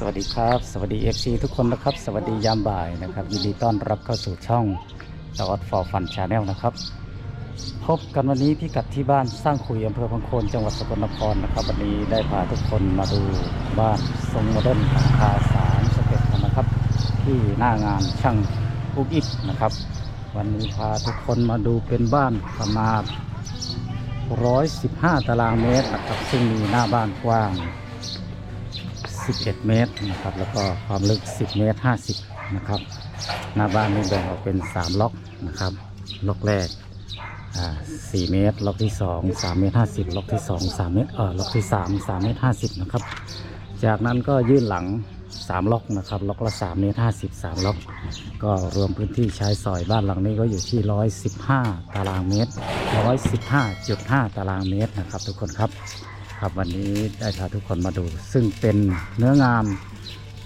สวัสดีครับ สวัสดี FC ทุกคนนะครับ สวัสดียามบ่ายนะครับ ยินดีต้อนรับเข้าสู่ช่องจอดฟอร์ฟันชาแนลนะครับ พบกันวันนี้พิกัดที่บ้านสร้างขุยอำเภอพังโคนจังหวัดสกลนครนะครับ วันนี้ได้พาทุกคนมาดูบ้านทรงโมเดิร์นราคาสามสเต็ปกนะครับ ที่หน้างานช่างอุกอิกนะครับ วันนี้พาทุกคนมาดูเป็นบ้านขนาด115 ตารางเมตรนะครับซึ่งมีหน้าบ้านกว้าง 11 เมตรนะครับ แล้วก็ความลึก 10 เมตร 50 นะครับ หน้าบ้านนี้แบ่งออกเป็น 3 ล็อกนะครับ ล็อกแรกอ่า4เมตร ล็อกที่ 2 3 เมตร 50 ล็อกที่ 2 3 เมตร เออล็อกที่ 3 3 เมตร 50 นะครับ จากนั้นก็ยื่นหลัง 3 ล็อกนะครับ ล็อกละ 3 เมตร 50 3 ล็อก ก็รวมพื้นที่ใช้สอยบ้านหลังนี้ก็อยู่ที่ 115 ตารางเมตร 115.5 ตารางเมตรนะครับ ทุกคนครับ ครับวันนี้ได้พาทุกคนมาดู ซึ่งเป็นเนื้องาม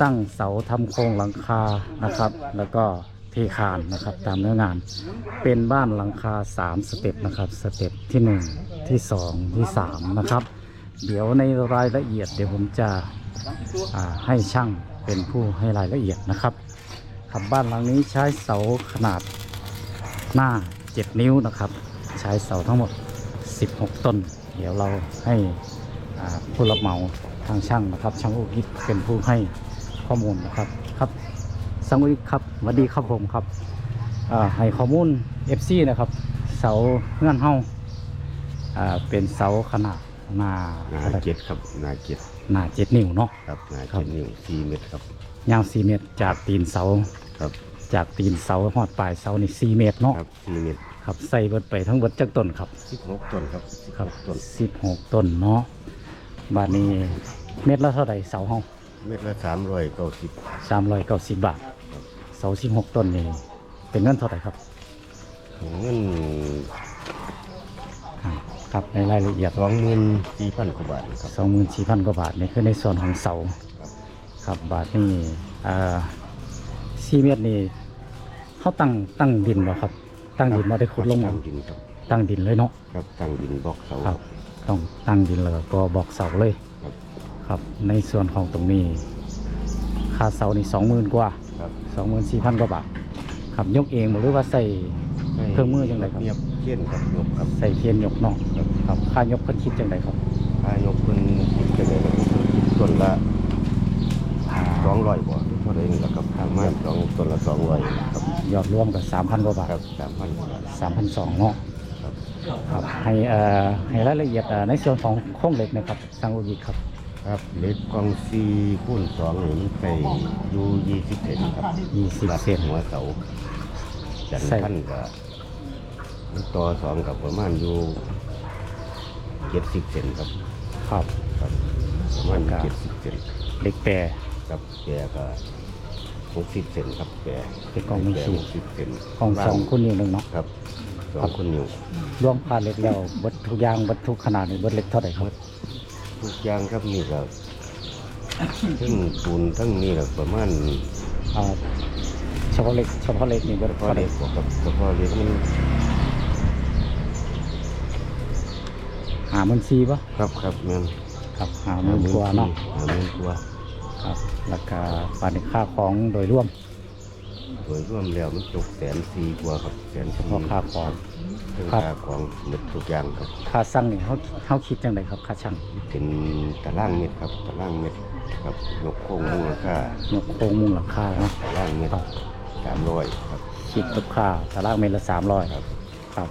ตั้งเสาทำโครงหลังคานะครับ แล้วก็เทคานนะครับตามเนื้องาน เป็นบ้านหลังคา 3 สเต็ปนะครับสเต็ปที่ 1 ที่ 2 ที่ 3 นะครับ เดี๋ยวในรายละเอียดเดี๋ยวผมจะให้ช่างเป็นผู้ให้รายละเอียดนะครับครับบ้านหลังนี้ใช้เสาขนาดหน้า 7 นิ้วนะครับ ใช้เสาทั้งหมด 16 ต้น เดี๋ยวเราให้ ผู้รับเหมาทางช่างนะครับ ช่างอุกิจเป็นผู้ให้ข้อมูลนะครับครับช่างอุกิจครับสวัสดีครับผมครับอ่าให้ข้อมูล FC นะครับ เสาเงื่อนเฮาอ่าเป็นเสาขนาดหน้านาเท่าไหร่เจ็ดครับนาเจ็ดหน้าเจ็ดนิ้วเนาะครับนาครัเจ็บดนิ้วสี่เมตรครับยาว4เมตรจากตีนเสาครับจากตีนเสาหอดปลายเสานี่4เมตรเนาะครับสี่เมตรครับใส่เบิดไปทั้งเบิดจักต้นครับสิบหกต้นครับสิบคหรับกต้นสิบหกต้นเนาะ บาทนี้เม็ดละเท่าไหร่เสาห้องเมตรละสามร้อยเก้าสิบสามร้อยเก้าสิบบาท เสาสิบหกต้นนี่เป็นเงินเท่าไหร่ครับเงินอ่าครับในรายละเอียดสองหมื่นสี่พันกว่าบาทครับสองหมื่นสี่พันกว่าบาทนี่คือในส่วนของเสาครับบาทนี่อ่าสี่เมตรนี่เขาตั้งตั้งดินบ่ครับ ตั้งดินมาได้ขุดลงตั้มางดินครับตั้งดินเลยเนาะครับตั้งดินบล็อกเสาครับ ต้องตั้งดินเลยก็บอกเสาเลยครับครับ ในส่วนของตรงนี้ ค่าเสานี่สองหมื่นกว่าครับสองหมื่นสี่พันกว่าบาทครับยกเองบ่หรือว่าใส่เครื่องมือจังไดครับเงียบเช่นครับยกครับใส่เทียนยกเนาะครับครับค่ายกเพิ่นคิดจังไดครับถ้ายกเป็นคิดกันเลยครับต้นละสองร้อยบ่เท่าไหร่นี่แหละครับประมาณสองต้นละสองร้อยครับยอดรวมกับสามพันกว่าบาทครับสามพันกว่าบาทสามพันสองเนาะครับครับ ให้เอ่อให้รายละเอียดเอ่อในส่วนของโครงเหล็กนะครับสังอุกิครับครับเล็กกองซีคูณสองนี่มันใส่อยู่ยี่สิบเซนครับยี่สิบรับเซนหัวเสาจันใส่ท่านก็มันต่อสองกับประมาณอยู่เจ็ดสิบเซนครับครับครับประมาณครับเจ็ดสิบเซนเหล็กแปรครับแกก็หกสิบเซนครับแกเป็นกองมือแกขีดหกสิบเซนของสองคุณนิ้วหนึ่งเนาะครับ สองคนอยู่รวมค่าเหล็กแล้วเบิดทุกอย่างเบิดทุกขนาดนี่เบิดเหล็กเท่าไหร่ครับทุกอย่างครับนี่ก็ทั้งปูนทั้งนี่แหละประมาณอ่าเฉพาะเหล็กเฉพาะเหล็กนี่เบิดเฉพาะเท่าไหร่เล็กบ่ครับเฉพาะเล็กมันหามันซีปะครับครับแม่นครับหามันกว่าเนาะหาหมื่นกว่าครับราคาปานนี้ค่าของโดยรวม โดยรวมแล้วมันตกแสนสี่กว่าครับแสนเฉสี่พาะค่าของเครื่องครับ ค่าของหมดทุกอย่างครับค่าสั่งนี่เขาเขาคิดจังไดครับค่าช่างเป็นตารางเมตรครับตารางเมตรครับยกโค้งมูลค่ายกโครงมุงหลังคาเนาะตารางเมตรสามร้อยครับคิดกับค่าตารางเมตรละสามร้อยครับครับ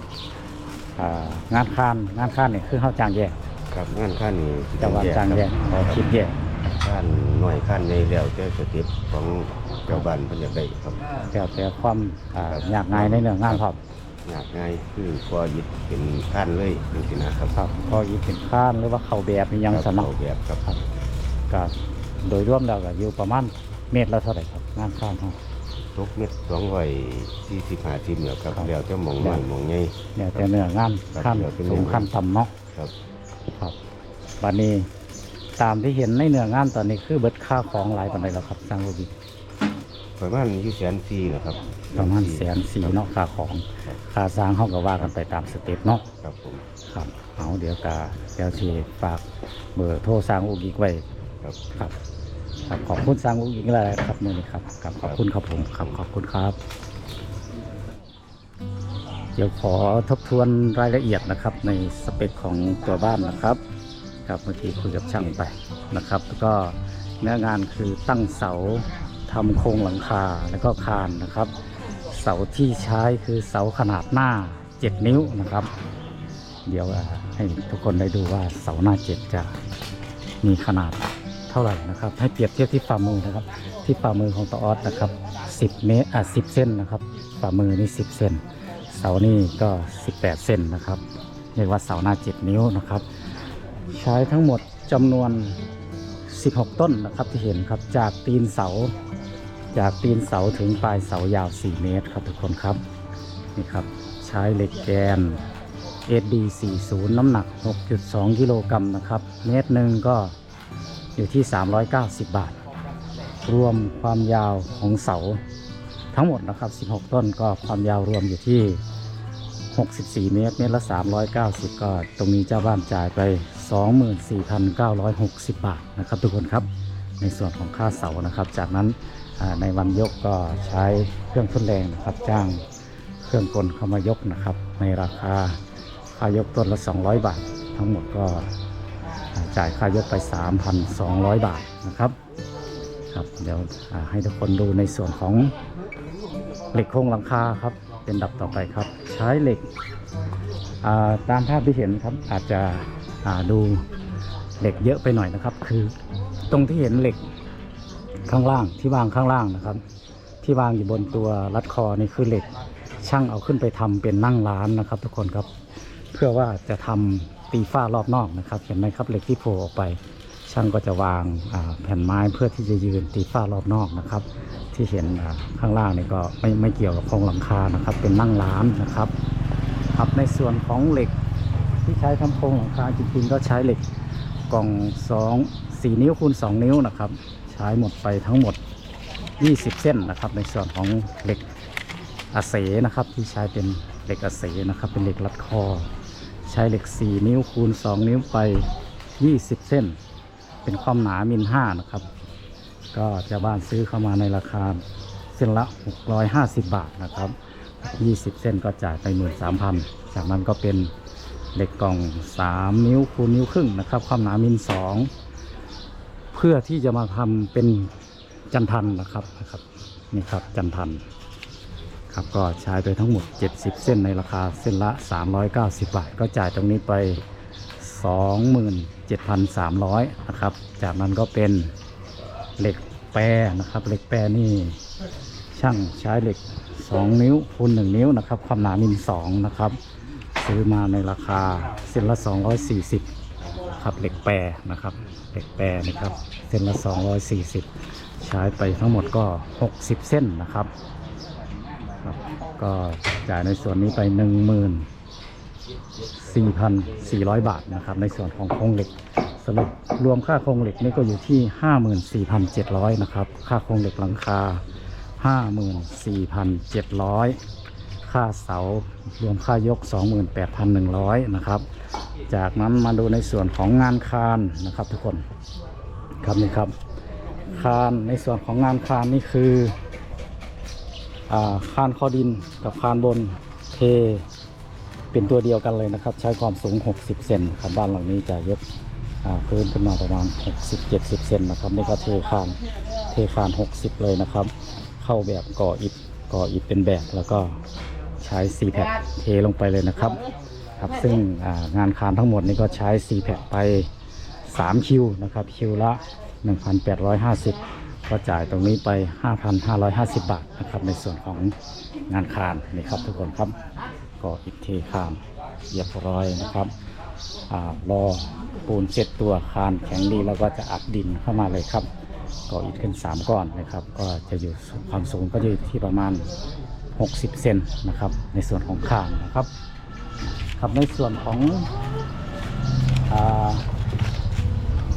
อ่างานคานงานคานนี่คือเขาจ้างแยกครับงานขั้นนี้แต่ว่าจ้างแยกเราคิดแยก ขั้นหน่อยขั้นในแล้วแต่สเต็ปของเจ้าบ้านเพิ่นอยากได้ครับแต่แต่ความอ่ายากง่ายในเรื่องงานครับอยากง่ายคือพอยึดเป็นขั้นเลยจริงๆนะครับครับพออีกเป็นข้านหรือว่าเขาแบบนี่ยังครับสนอเอาแบบครับครับก็โดยรวมแล้วก็อยู่ประมาณเมตรละเท่าไหร่ครับงานข้านเขาทุกเม็ดสองร้อยสี่สิบห้าสิบเนี่ยครับครับ แล้วจะมองน้อยมองใหญ่ เนี่ยแต่เนื้องานครับขั้นเดี๋ยวเป็น สูงเนื้องานขั้นต่ำเนาะครับ ครับบัดนี้ ตามที่เห็นในเนื้องานตอนนี้คือเบิดค่าของหลายปันใดแล้วครับสร้างโลบิประมาณอยู่แสนสี่นะครับประมาณแสนสี่เนาะค่าของค่าสร้างเขาก็ว่ากันไปตามสเต็ปเนาะครับผมครับเอาเดี๋ยวกาเดี๋ยวสิฝากเบอร์โทรสร้างอุกิกไว้ครับครับครับขอบคุณสร้างลูกหญิงอะไรครับมือนี้ครับครับขอบคุณครับผมครับขอบคุณครับ เดี๋ยวขอทบทวนรายละเอียดนะครับในสเปคของตัวบ้านนะครับ ครับเมื่อกี้คุยกับช่างไปนะครับแล้วก็เนื้องานคือตั้งเสาทำโครงหลังคาแล้วก็คานนะครับ เสาที่ใช้คือเสาขนาดหน้า 7 นิ้วนะครับ เดี๋ยวให้ทุกคนได้ดูว่าเสาหน้า7จะมีขนาดเท่าไหร่นะครับ ให้เปรียบเทียบที่ฝ่ามือนะครับ ที่ฝ่ามือของตออสนะครับ 10 เมตรอะ10 เส้นนะครับฝ่ามือนี่ 10เซนเสานี่ก็ 18เซนนะครับเรียกว่าเสาหน้า 7 นิ้วนะครับ ใช้ทั้งหมดจำนวน 16 ต้นนะครับที่เห็นครับจากตีนเสา จากตีนเสาถึงปลายเสายาว 4 เมตรครับทุกคนครับนี่ครับใช้เหล็กแกน SD 40 น้ำหนัก 6.2 กิโลกรัมนะครับ เมตรหนึ่งก็อยู่ที่ 390 บาท รวมความยาวของเสาทั้งหมดนะครับ 16 ต้นก็ความยาวรวมอยู่ที่ 64 เมตร เมตรละ 390 ก็ตรงนี้เจ้าบ้านจ่ายไป 24,960 บาทนะครับทุกคนครับในส่วนของค่าเสานะครับ จากนั้นในวันยกก็ใช้เครื่องทุนแรงนะครับ จ้างเครื่องกลเข้ามายกนะครับ ในราคาค่ายกต้นละ 200 บาท ทั้งหมดก็จ่ายค่ายกไป 3,200 บาทนะครับครับเดี๋ยวให้ทุกคนดูในส่วนของเหล็กโครงหลังคาครับ เป็นดับต่อไปครับ ใช้เหล็กตามภาพที่เห็นครับอาจจะ ดูเหล็กเยอะไปหน่อยนะครับ คือตรงที่เห็นเหล็กข้างล่างที่วางข้างล่างนะครับ ที่วางอยู่บนตัวรัดคอนี่คือเหล็กช่างเอาขึ้นไปทำเป็นนั่งร้านนะครับ ทุกคนครับเพื่อว่าจะทำตีฝ้ารอบนอกนะครับ เห็นไหมครับเหล็กที่โผล่ออกไป ช่างก็จะวางาแผ่นไม้เพื่อที่จะยืนตีฝ้ารอบนอกนะครับ ที่เห็นข้างล่างนี่ก็ไม่ไม่เกี่ยวกับโครงหลังคานะครับ เป็นนั่งร้านนะครับครับในส่วนของเหล็ก ที่ใช้ทำโครงหลังคาจริงๆก็ใช้เหล็กกล่อง2 4นิ้วคูณ2นิ้วนะครับ ใช้หมดไปทั้งหมด 20 เส้นนะครับ ในส่วนของเหล็กอาเสนะครับ ที่ใช้เป็นเหล็กอาเสนะครับ เป็นเหล็กรัดคอ ใช้เหล็ก 4 นิ้วคูณ 2 นิ้วไป 20 เส้น เป็นความหนามิล5นะครับ ก็ชาวบ้านซื้อเข้ามาในราคาเส้นละ 650 บาทนะครับ 20 เส้นก็จ่ายไป 13,000 จากนั้นก็เป็น เหล็กกล่อง 3 นิ้วคูณนิ้วครึ่งนะครับความหนามิล2เพื่อที่จะมาทำเป็นจันทันนะครับนะครับนี่ครับจันทันครับก็ใช้ไปทั้งหมด 70 เส้นในราคาเส้นละ 390 บาท ก็จ่ายตรงนี้ไป 27,300นะครับจากนั้นก็เป็นเหล็กแปรนะครับเหล็กแปรนี่ช่างใช้เหล็ก 2 นิ้วคูณ1นิ้วนะครับ ความหนามิล2นะครับ ซื้อมาในราคาเส้นละ 240ครับเหล็กแปรนะครับเหล็กแปรนะครับเส้นละ 240 ใช้ไปทั้งหมดก็ 60 เส้นนะครับครับ ก็จ่ายในส่วนนี้ไป14,400 บาทนะครับ ในส่วนของโครงเหล็กสรุปรวมค่าโครงเหล็กนี่ก็อยู่ที่ 54,700นะครับค่าโครงเหล็กหลังคา 54,700 ค่าเสารวมค่ายก 28,100 นะครับ จากนั้นมาดูในส่วนของงานคานนะครับทุกคนครับนี่ครับ คานในส่วนของงานคานนี่คืออาคานคอดินกับคานบนเทเป็นตัวเดียวกันเลยนะครับ ใช้ความสูง 60 เซนครับบ้านหลังนี้จะยกพื้นขึ้นมาประมาณ 60-70 เซนนะครับนี่ก็เทคานเทคาน 60 เลยนะครับ เข้าแบบก่ออิฐก่ออิฐเป็นแบบแล้วก็ ใช้4แผ่เทลงไปเลยนะครับครับซึ่งงานคานทั้งหมดนี้ก็ใช้4แผ่ไป 3 คิวนะครับ คิวละ 1,850 ก็จ่ายตรงนี้ไป 5,550 บาทนะครับในส่วนของงานคานนี่ครับทุกคนครับก็อิฐเทคานเรียบร้อยนะครับรอปูนเสร็จตัวคานแข็งดีแล้วก็จะอัดดินเข้ามาเลยครับก่ออิฐขึ้น 3 ก้อนนะครับ ก็จะอยู่ความสูงก็อยู่ที่ประมาณ 60 เซนนะครับ ในส่วนของคานนะครับครับในส่วนของอ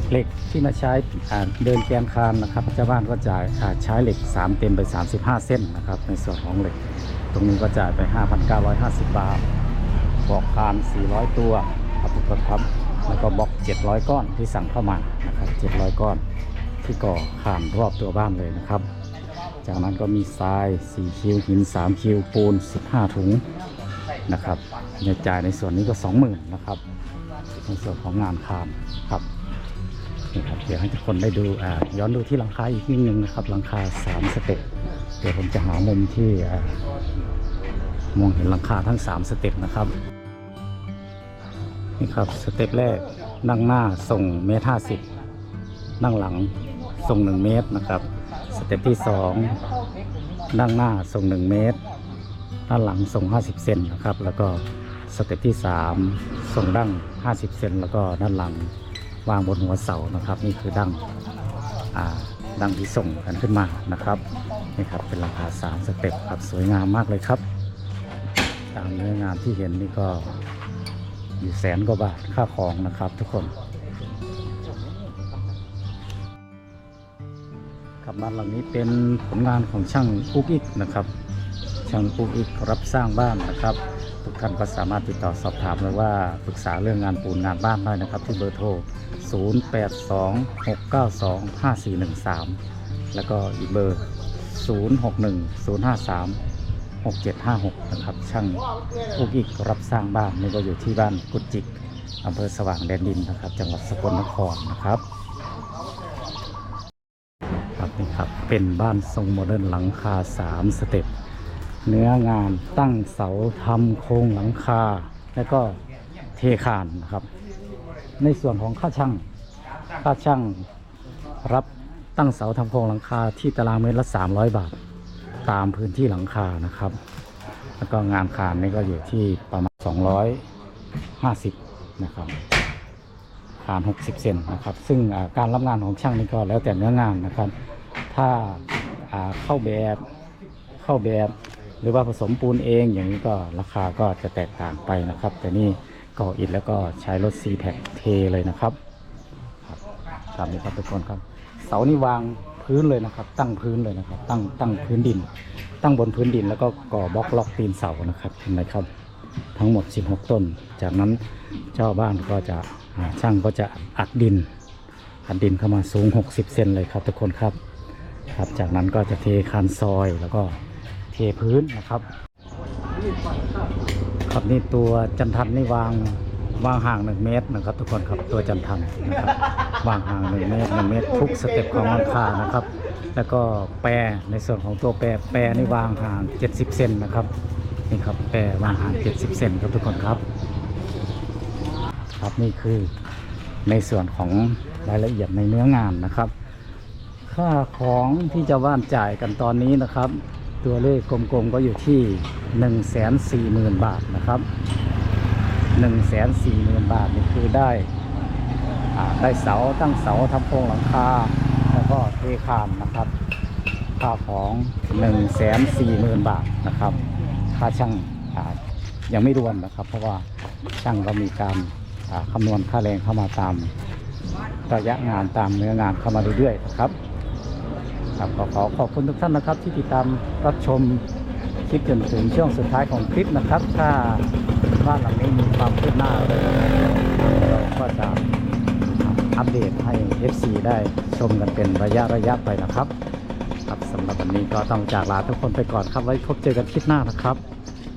เหล็กที่มาใช้เดินแกนคานนะครับเจ้าบ้านก็จ่ายใช้เหล็ก 3 เต็มไป 35 เส้นนะครับ ในส่วนของเหล็ก ตรงนี้ก็จ่ายไป 5,950 บาทบอกคาน400 ตัวครับทุกคนครับแล้วก็บล็อก 700 ก้อนที่สั่งเข้ามานะครับ700 ก้อนที่ก่อขานรอบตัวบ้านเลยนะครับ จากนั้นก็มีทราย 4 คิวหิน 3 คิวปูน 15 ถุงนะครับในจ่ายในส่วนนี้ก็ 20,000นะครับในส่วนของงานคานครับนี่ครับเดี๋ยวให้ทุกคนได้ดูอ่าย้อนดูที่หลังคาอีกนิดนึงนะครับหลังคา 3 สเต็ปเดี๋ยวผมจะหามุมที่มองเห็นหลังคาทั้ง 3 สเต็ปนะครับนี่ครับสเต็ปแรกนั่งหน้าส่งเมตรห้าสิบนั่งหลังส่ง 1 เมตรนะครับ ต็ปที่2ด้านหน้าส่ง 1 เมตร ด้านหลังส่ง 50 เซนนะครับ แล้วก็สเต็ปที่ 3 ส่งดั้ง 50 เซนแล้วก็ด้านหลังวางบนหัวเสานะครับ นี่คือดั้งอ่าดั้งที่ส่งกันขึ้นมานะครับนี่ครับเป็นราคา 3 สเต็ปครับสวยงามมากเลยครับ ตามเนื้องานที่เห็นนี่ก็อยู่แสนกว่าบาทค่าของนะครับทุกคน ครับบ้านหลังนี้เป็นผลงานของช่างอุกอิกนะครับช่างอุกอิกรับสร้างบ้านนะครับ ทุกท่านก็สามารถติดต่อสอบถามเลยว่าปรึกษาเรื่องงานปูนงานบ้านได้นะครับ ที่เบอร์โทร 0826925413 แล้วก็อีกเบอร์ 0610536756 นะครับ ช่างอุกอิกรับสร้างบ้านนี่ก็อยู่ที่บ้านกุจิกอำเภอสว่างแดนดินนะครับ จังหวัดสกลนครนะครับนี่ครับ เป็นบ้านทรงโมเดิร์นหลังคา 3 สเต็ป เนื้องานตั้งเสาทำโครงหลังคา แล้วก็เทคานนะครับ ในส่วนของค่าช่าง ค่าช่างรับตั้งเสาทำโครงหลังคาที่ตารางเมตรละ 300 บาท ตามพื้นที่หลังคานะครับ แล้วก็งานคานนี่ก็อยู่ที่ประมาณ 250 นะครับคาน60 เซนนะครับ ซึ่งการรับงานของช่างนี่ก็แล้วแต่เนื้องานนะครับ ถ้าเข้าแบบเข้าแบบหรือว่าผสมปูนเองอย่างนี้ก็ราคาก็จะแตกต่างไปนะครับ แต่นี่ก่ออิฐแล้วก็ใช้รถ c p a c เทเลยนะครับครับตามนี้ครับทุกคนครับ เสานี่วางพื้นเลยนะครับ ตั้งพื้นเลยนะครับ ตั้งตั้งพื้นดิน ตั้งบนพื้นดินแล้วก็ก่อบล็อกล็อกตีนเสานะครับเห็นไหมครับ ทั้งหมด 16 ต้น จากนั้นเจ้าบ้านก็จะช่างก็จะอัดดินอัดดินเข้ามาสูง 60 เซนเลยครับทุกคนครับ ครับ จากนั้นก็จะเทคานซอยแล้วก็เทพื้นนะครับ ครับนี่ตัวจันทันนี่วางวางห่าง 1 เมตรนะครับทุกคนครับตัวจันทันนะครับวางห่าง 1 เมตร 1 เมตร ทุกสเต็ปของหลังคานะครับ แล้วก็แปรในส่วนของตัวแปรแปรนี่วางห่าง 70 เซนนะครับนี่ครับแปรวางห่าง 70 เซนครับทุกคนครับ ครับนี่คือในส่วนของรายละเอียดในเนื้องานนะครับ ค่าของที่จะว่านจ่ายกันตอนนี้นะครับ ตัวเลขกลมๆก็อยู่ที่ 1 4 0 0 0 0 บาทนะครับ 1 4 0 0 0 0 บาทนี่คือได้ได้เสาตั้งเสาทำโครงหลังคาแล้วก็เทคานนะครับ ค่าของ 1 4 0 0 0 0 บาทนะครับ ค่าช่างยังไม่รวมนะครับ เพราะว่าช่างก็มีการคำนวณค่าแรงเข้ามาตามระยะงานตามเนื้องานเข้ามาเรื่อยๆนะครับ ครับก็ขอขอบคุณทุกท่านนะครับ ที่ติดตามรับชมคลิปจนถึงช่วงสุดท้ายของคลิปนะครับ ถ้าบ้านหลังนี้มีความคืบหน้าเลยเราก็จะอัปเดตให้ FC ได้ชมกันเป็นระยะระยะไปนะครับ ครับสำหรับวันนี้ก็ต้องจากลาทุกคนไปก่อนครับไว้พบเจอกันคลิปหน้านะครับ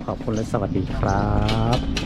ขอบคุณและสวัสดีครับ